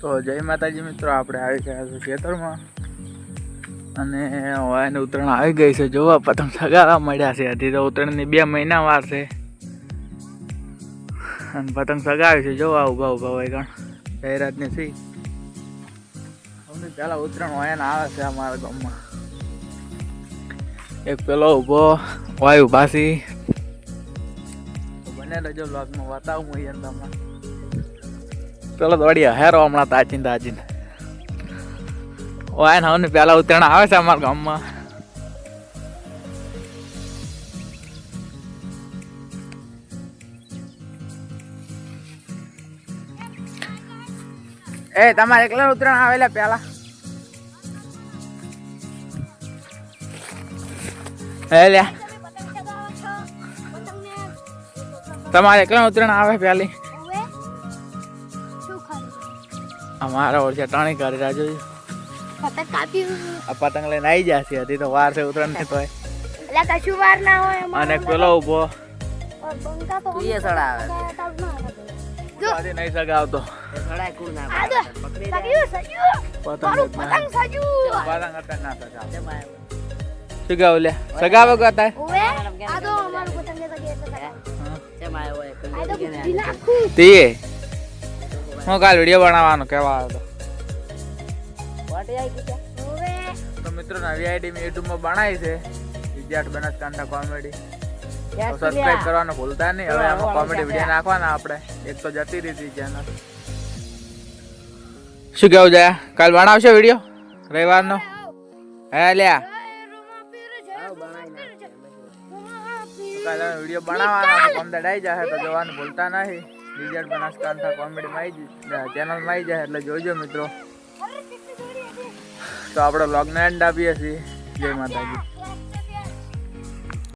તો જય માતાજી મિત્રો, આપણે આવી ગયા છે ખેતરમાં. અને વાયને ઉત્તરાયણ આવી ગઈ છે. જોવા પતંગ સગાવા મળ્યા છે. હજી તો ઉત્તરાયણની બે મહિના વાર છે. અને પતંગ સગાવી છે. જોવા ઊભા ઊભા હોય ગણ. જાહેરાતની સી પહેલાં ઉત્તરાયણ વાયને આવે છે અમારા ગામમાં. એક પેલો ઊભો વાયુ ભાસી બને રજો બ્લોગમાં બતાવું હું તમને પેલો દોડી હેરો હમણાં તાચીને તાચીને. વાય ને હવે પેલા ઉત્તરાયણ આવે છે અમારા ગામમાં. એ, તમારે એકલા ઉત્તરાયણ આવેલા પેલા? હે, લ્યા. તમારે એકલા ઉત્તરાયણ આવે પેલી? અમારા ઓળખ્યા ટાણી કરી રહ્યા જોયું. આ પતંગ લઈને આવી જશે હતી તો વાર છે ઉતરણ ને તોય. કશું વાર ના હોય. અને પેલો ઊભો એ સડાવે જો. હજી નહીં સગાવતો. સડાય ના પકડી. પતંગ. પતંગ સજ્યું. પતંગ હતા ના સગાવ. સગાવ લે? સગાવે આ તો અમારું પતંગ એટલે હોય. તે હું કાલ વીડિયો બનાવવાનો કેવા ઓવે, તો મિત્રો નવી આઈડી મેં યુટ્યુબમાં બનાવી છે. વિદ્યાર્થ બનાસકાંઠા કોમેડી સબસ્ક્રાઇબ કરવાનું ભૂલતા નહીં. હવે આમાં કોમેડી વીડિયો નાખવાના આપણે. એક તો જતી રહી હતી ચેનલ શું કેવું જાય? કાલ બનાવશો વીડિયો રવિવારનો? હે લ્યા. કાલે વીડિયો બનાવવાના કોમ દડાઈ આવી જશે તો જવાનું ભૂલતા નહીં. વિદ્યાર્થ બનાસકાંઠા કોમેડીમાં આવી જ ચેનલમાં આવી જાય એટલે જોજો મિત્રો. તો આપણે બ્લોગને એન્ડ આપીએ છીએ. જય માતાજી.